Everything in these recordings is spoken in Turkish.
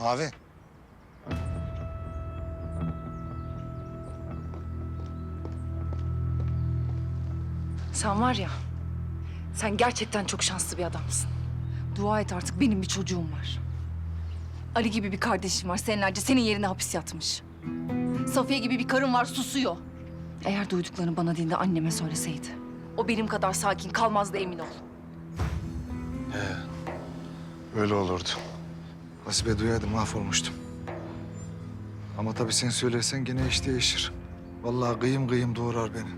Mavi. Sen var ya, sen gerçekten çok şanslı bir adamsın. Dua et artık benim bir çocuğum var. Ali gibi bir kardeşim var, senelerce senin yerine hapis yatmış. Safiye gibi bir karın var, susuyor. Eğer duyduklarını bana değil de anneme söyleseydi. O benim kadar sakin kalmazdı emin ol. Öyle olurdu. Hasibe duyaydı mahvolmuştum. Ama tabii sen söylersen gene iş değişir. Vallahi kıyım kıyım doğurar beni.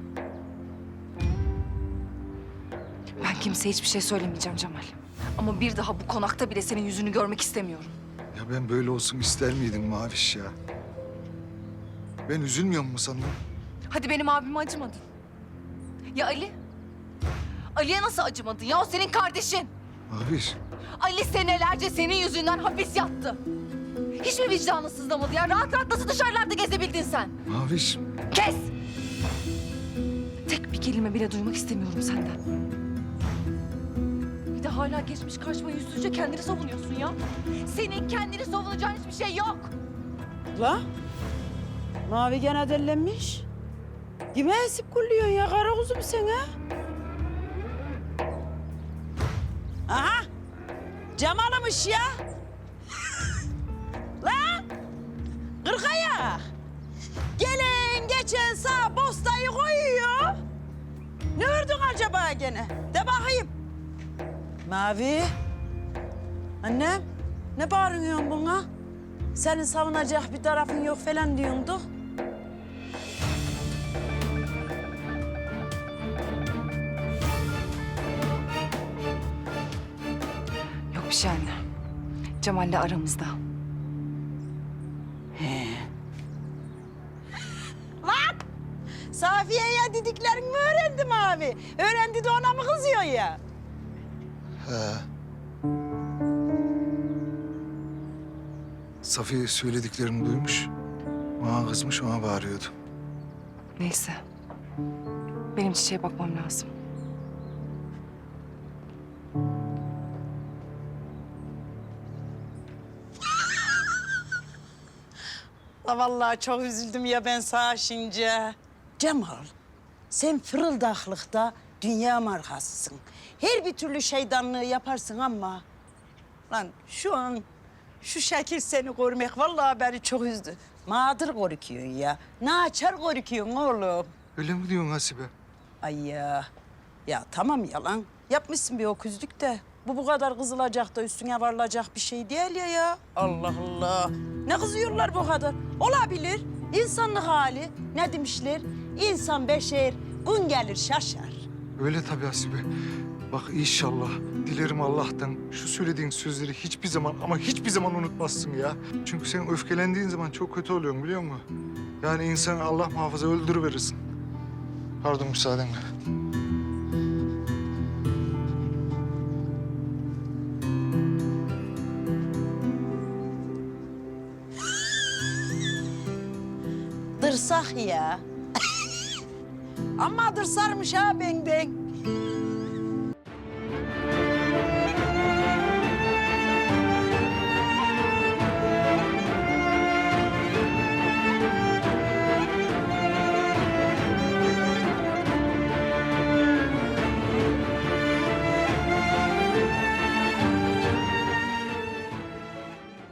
Ben kimseye hiçbir şey söylemeyeceğim Cemal. Ama bir daha bu konakta bile senin yüzünü görmek istemiyorum. Ya ben böyle olsun ister miydim Maviş ya? Ben üzülmüyor mu sandın? Hadi benim abime acımadın. Ya Ali? Ali'ye nasıl acımadın ya? O senin kardeşin. Maviş, Ali senelerce senin yüzünden hapis yattı. Hiç mi vicdanın sızlamadı ya? Rahat rahat nasıl dışarılarda gezebildin sen? Maviş. Kes! Tek bir kelime bile duymak istemiyorum senden. Bir de hala geçmiş karşıma yüzsüzce kendini savunuyorsun ya. Senin kendini savunacağın hiçbir şey yok. La? Mavi gene dellenmiş. Kime esip kulluyorsun ya kara kuzum sen ha? Aha! Cemal'ımış ya. La! Kırkaya! Gelen geçen sağ postayı koyuyor. Ne ördün acaba gene? De bakayım. Mavi. Annem, ne bağırıyorsun buna? Senin savunacak bir tarafın yok falan diyordu. Bir şey anne. Cemal'le aramızda. Safiye'ye dediklerini mi öğrendim abi? Öğrendi de ona mı kızıyor ya? He. Safiye söylediklerimi duymuş. Bana kızmış, ona bağırıyordu. Neyse. Benim çiçeğe bakmam lazım. La vallahi çok üzüldüm ya ben sana şimdi. Cemal, sen fırıldaklıkta dünya markasısın. Her bir türlü şeydanlığı yaparsın ama... Lan şu an şu şekil seni görmek vallahi beni çok üzdü. Mağdur korkuyorsun ya. Naçar korkuyorsun oğlum. Öyle mi diyorsun Hasibe? Ay ya. Ya tamam yalan. Yapmışsın bir öküzlük de. Bu bu kadar kızılacak da üstüne varılacak bir şey değil ya ya. Allah Allah. Ne kızıyorlar bu kadar? Olabilir. İnsanlık hali. Ne demişler? İnsan beşer, gün gelir şaşar. Öyle tabii Hasibe. Bak inşallah dilerim Allah'tan şu söylediğin sözleri hiçbir zaman ama hiçbir zaman unutmazsın ya. Çünkü sen öfkelendiğin zaman çok kötü oluyorsun biliyor musun? Yani insan Allah muhafaza öldürüverirsin. Pardon müsaadenle. Dırsak ya. Ama dırsarmış ha ben ben.